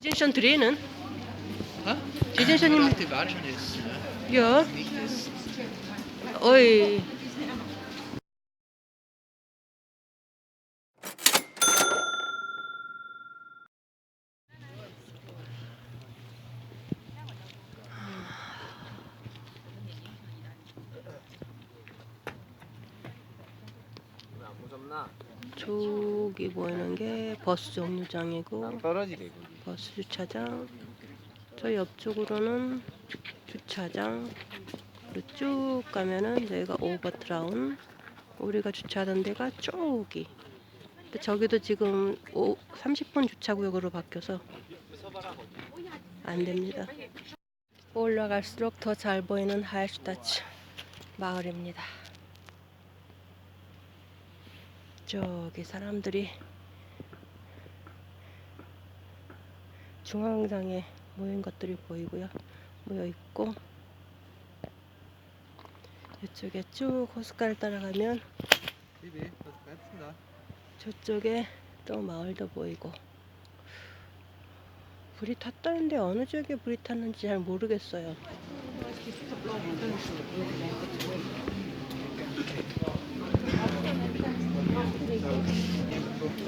Gideceksin treni? Ha? Gideceksin im... Die waren schon jetzt. Ja. Oi. Muss am Nahen. 저기 보이는 게 버스 정류장이고 버스 주차장. 저 옆쪽으로는 주차장. 그리고 쭉 가면은 저희가 오버트라운. 우리가 주차하던 데가 저기. 근데 저기도 지금 오, 30분 주차구역으로 바뀌어서 안 됩니다. 올라갈수록 더 잘 보이는 하이슈타츠 마을입니다 저기 사람들이 중앙장에 모인 것들이 보이고요. 모여 있고 이쪽에 쭉 호숫가를 따라가면? 저쪽에 또 마을도 보이고 불이 탔다는데 어느 지역에 불이 탔는지 잘 모르겠어요.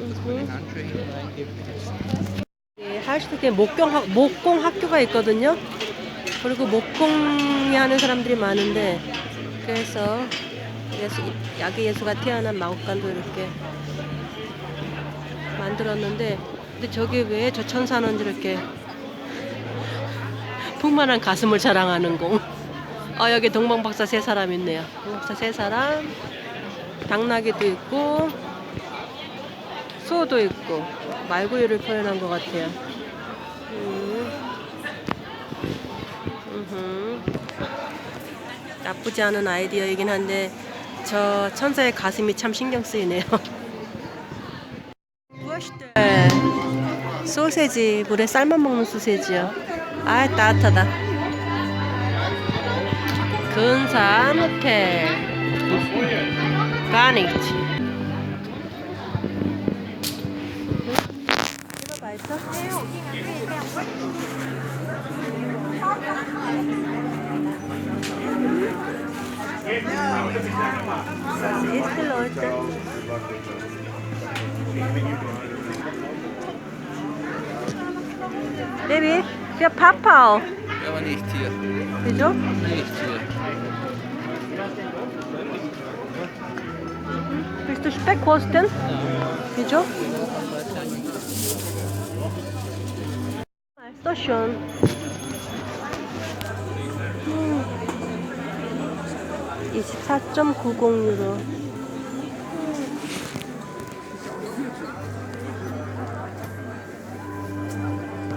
Reingeben. 네, 하이슈트에 목공, 학교가 있거든요. 그리고 목공이 하는 사람들이 많은데 그래서 예수, 야기 예수가 태어난 마곡간도 이렇게 만들었는데 근데 저게 왜 저 천사는 저렇게 풍만한 가슴을 자랑하는 공. 아 여기 동방박사 세 사람 있네요. 동방박사 세 사람, 당나귀도 있고 소도 있고 말구유를 표현한 것 같아요. 음. 나쁘지 않은 아이디어이긴 한데 저 천사의 가슴이 참 신경 쓰이네요. 무엇이들 소세지 물에 삶아 먹는 소세지요. 아 따뜻하다. 근산 호텔 가니치. Baby, der Papa auch. Aber nicht hier. Wieso? Nicht hier. Willst du Speck kosten? Wieso? Schon. 음. 24.90 유로.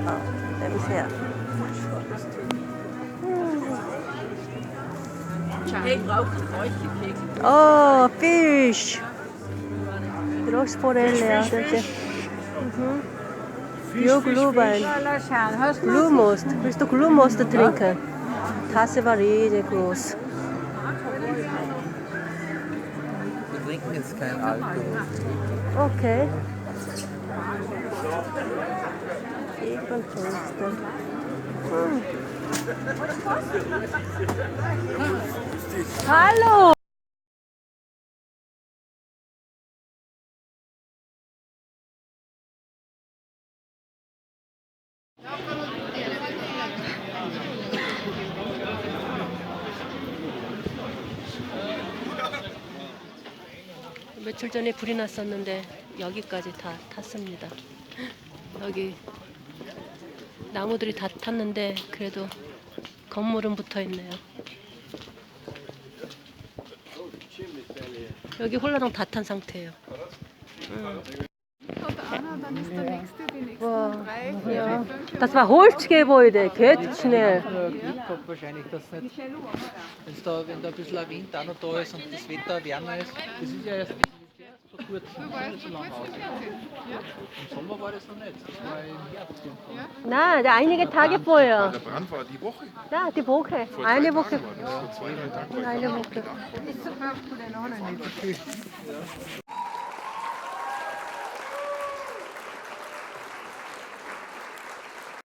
아, 냄새야. Oh, fish. Ja. Das ist, mhm. Jo, Glühwein. Glühmost. Willst du Glühmost trinken? Tasse war riesig groß. Wir trinken jetzt kein Alkohol. Okay. 57. Hm. Hallo! 며칠 전에 불이 났었는데 여기까지 다 탔습니다. 여기 나무들이 다 탔는데 그래도 건물은 붙어 있네요. 여기 홀라당 다 탄 상태예요. 음. Dann ist der nächste, die nächsten Wow. drei, vier, Ja. fünf. Das war Holzgebäude, geht schnell. Glück gehabt wahrscheinlich, dass nicht, wenn's da, wenn da ein bisschen ein Wind auch noch da ist und das Wetter wärmer ist. Das ist ja erst das ist ja erst vor kurzem, nicht so lange aus. Im Sommer war das noch nicht, das war im Herbst. Na, der einige Tage vorher. Der Brand war die Woche. Ja, die Woche. Vor Eine Woche. War das. Vor zwei, drei Tagen war ich Eine da. Woche.